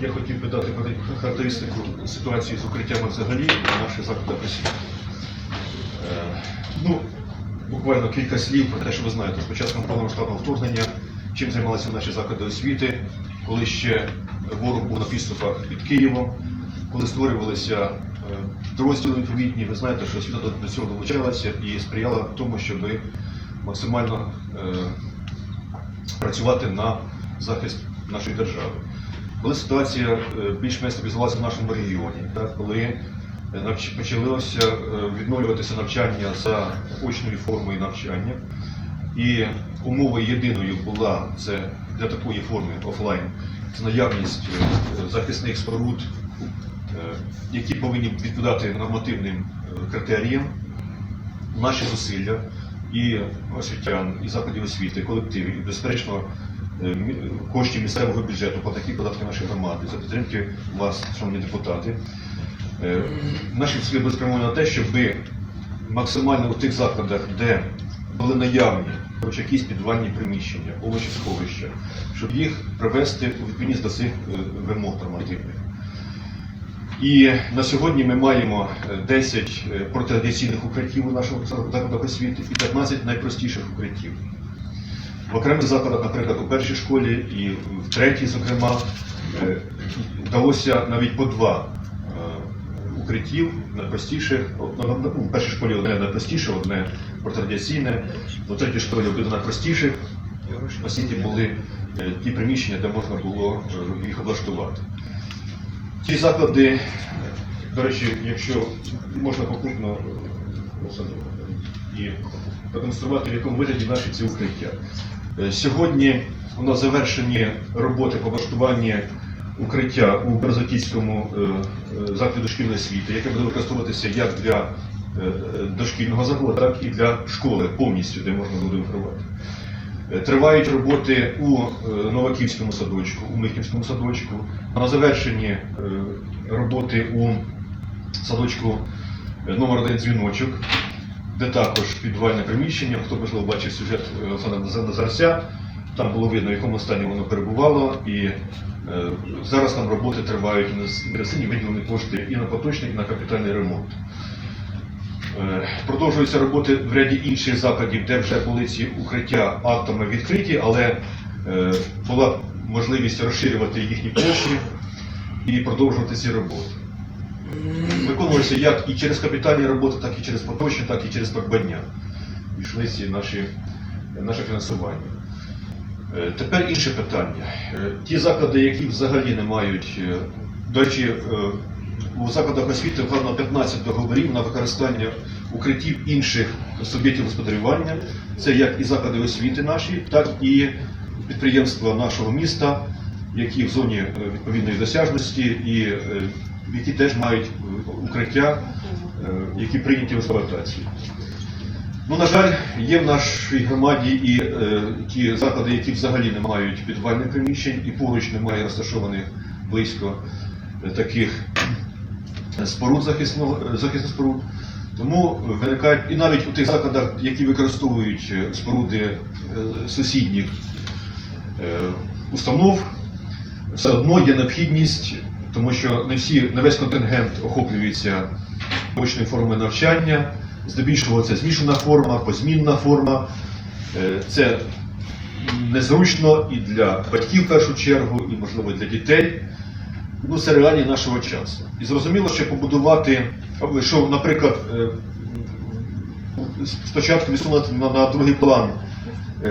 Я хотів би дати характеристику ситуації з укриттями взагалі на наших закладах освіти. Е, Ну, буквально кілька слів про те, що ви знаєте, з початком повномасштабного вторгнення, чим займалися наші заклади освіти, коли ще ворог був на підступах під Києвом, коли створювалися е, підрозділи відповідні, ви знаєте, що освіта до цього долучалася і сприяла тому, щоб максимально е, працювати на захист нашої держави. Коли ситуація е, більш-менш стабілізувалася в нашому регіоні, коли е, почалося е, відновлюватися навчання за очною формою навчання, і умовою єдиною була це для такої форми офлайн, це наявність захисних споруд, які повинні відповідати нормативним критеріям, наші зусилля і освітян, і закладів освіти, колективів, безперечно, коштів місцевого бюджету, такі податки нашої громади, за підтримки вас, шановні депутати. Е, Наші зусилля були спрямовані на те, щоб максимально у тих закладах, де були наявні хоч якісь підвальні приміщення, овочесховища, щоб їх привести у відповідність до цих е, вимог нормативних. І на сьогодні ми маємо е, 10 е, протирадіаційних укриттів у нашому закладах освіти і 15 найпростіших укриттів. В окремих закладах, наприклад, у першій школі і в третій, зокрема, е, вдалося навіть по два е, укриттів найпростіших. От, ну, У першій школі одне найпростіше, одне протирадіаційне, у третій школі одне найпростіших. Освіті були е, ті приміщення, де можна було їх облаштувати. Ті заклади, до речі, якщо можна попутно е, і продемонструвати, в якому вигляді наші ці укриття. Е, Сьогодні у нас завершені роботи по влаштуванні укриття у Березотівському е, е, закладі дошкільної освіти, яке буде використовуватися як для дошкільного закладу, так і для школи повністю, де можна буде укривати. Тривають роботи у Новаківському садочку, у Михівському садочку. На завершенні роботи у садочку номер один дзвіночок, де також підвальне приміщення. Хто можливо бачив сюжет е, Олександра Назар- Назарця, там було видно, в якому стані воно перебувало. І е, зараз там роботи тривають нас виділені кошти і на поточний, і на капітальний ремонт. Е, Продовжуються роботи в ряді інших закладів, де вже були ці укриття актами відкриті, але була можливість розширювати їхні площі і продовжувати ці роботи. Виконувалися як і через капітальні роботи, так і через поточні, так і через придбання. Йшли наші, наше фінансування. Е, Тепер інше питання. Е, Ті заклади, які взагалі не мають, е, до речі, у закладах освіти вкладено 15 договорів на використання укриттів інших суб'єктів господарювання. Це як і заклади освіти наші, так і підприємства нашого міста, які в зоні відповідної досяжності і які теж мають е, укриття, е, які прийняті в експлуатацію. Ну, на жаль, є в нашій громаді і е, ті заклади, які взагалі не мають підвальних приміщень, і поруч немає розташованих близько е, таких споруд захисних споруд. Тому виникають і навіть у тих закладах, які використовують споруди сусідніх установ, все одно є необхідність, тому що не всі, не весь контингент охоплюється очною формою навчання, здебільшого це змішана форма, позмінна форма. Е, Це незручно і для батьків в першу чергу, і можливо для дітей. Ну, це реалії нашого часу. І зрозуміло, що побудувати, що, наприклад, е, спочатку відсунути на, на другий план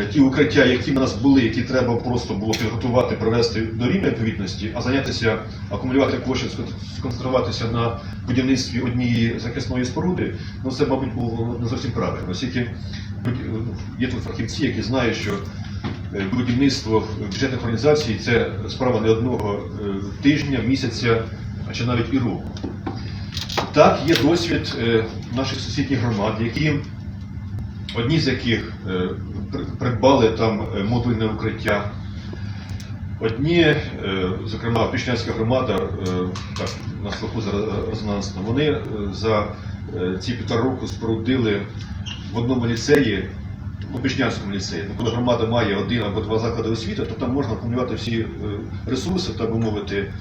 ті укриття, які в нас були, які треба просто було підготувати, привести до рівня відповідності, а зайнятися, акумулювати кошти, сконцентруватися на будівництві однієї захисної споруди, ну це, мабуть, було не зовсім правильно. Оскільки є тут фахівці, які знають, що е, будівництво бюджетних організацій це справа не одного е, тижня, місяця, а чи навіть і року. Так, є досвід е, наших сусідніх громад, які одні з яких е, придбали там е, модульне укриття. Одні, е, зокрема, Пішнянська громада, так, на слуху резонансно, вони за ці півтора року спорудили в одному ліцеї у Пішнянському ліцеї. Ну, Коли громада має один або два заклади освіти, то там можна акумулювати всі ресурси, так би мовити,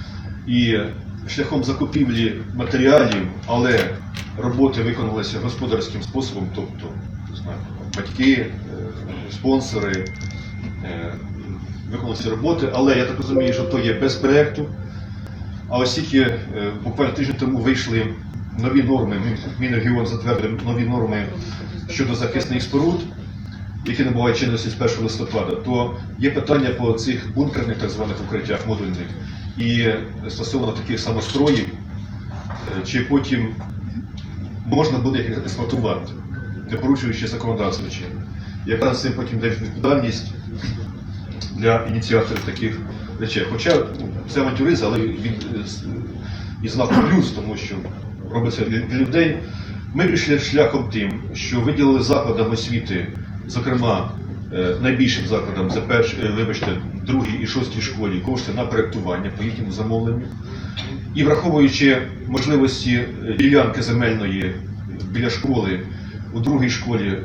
і шляхом закупівлі матеріалів, але роботи виконувалися господарським способом, тобто батьки, е, спонсори. е, Виконували роботи, але я так розумію, що то є без проєкту. А оскільки е, буквально тиждень тому вийшли нові норми, Мін- Мінрегіон затвердив нові норми щодо захисних споруд, які набувають чинності з 1 листопада, то є питання по цих бункерних так званих укриттях модульних і стосовно таких самостроїв, чи потім можна буде їх експлуатувати, не порушуючи законодавство чинне. Якраз цим потім йде відповідальність для ініціаторів таких речей. Хоча ну, це авантюризм, але він е, і знаком плюс, тому що робиться для людей. Ми пішли шляхом тим, що виділили закладам освіти, зокрема е, найбільшим закладам, це перш, е, вибачте, другій і шостій школі кошти на проєктування по їхньому замовленню. І враховуючи можливості ділянки земельної біля школи, у другій школі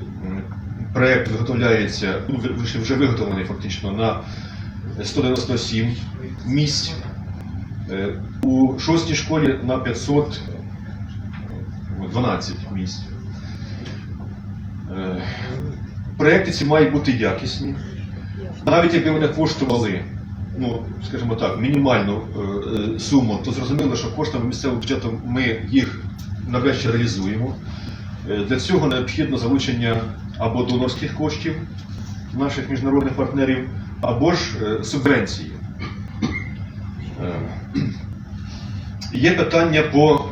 проєкт виготовляється, ну, вже- виготовлений фактично на 197 місць. Е, У шостій школі на 512 місць. Е, Проєкти ці мають бути якісні. Навіть якби вони коштували, ну, скажімо так, мінімальну е, суму, то зрозуміло, що коштами місцевого бюджету ми їх навряд чи реалізуємо. Е, Для цього необхідно залучення або донорських коштів наших міжнародних партнерів, або ж е, субвенції. Е, Є питання по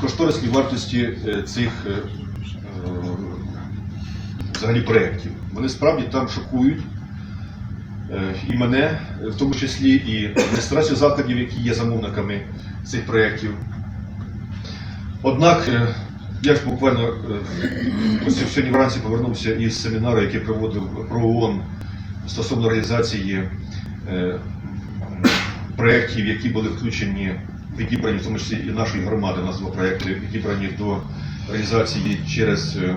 кошторисній вартості цих взагалі проєктів. Вони справді там шокують і мене, в тому числі і адміністрацію закладів, які є замовниками цих проєктів. Однак, я ж буквально е, сьогодні вранці повернувся із семінару, який проводив про ООН стосовно реалізації е, проєктів, які були включені, відібрані, в тому числі і нашої громади, два проєкти, відібрані до реалізації через е,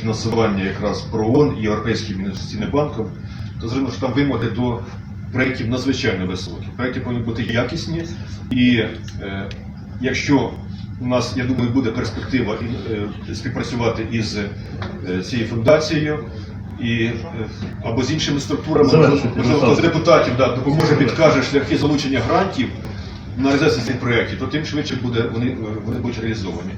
фінансування якраз про ООН і Європейським інвестиційним банком, то зрозуміло, що там вимоги до проєктів надзвичайно високі. Проєкти повинні бути якісні, і е, якщо у нас, я думаю, буде перспектива е, співпрацювати із е, цією фундацією. І, е, або з іншими структурами, можливо, з депутатів да, допоможе, підкаже шляхи залучення грантів на реалізацію цих проєктів, то тим швидше буде, вони, вони будуть реалізовані.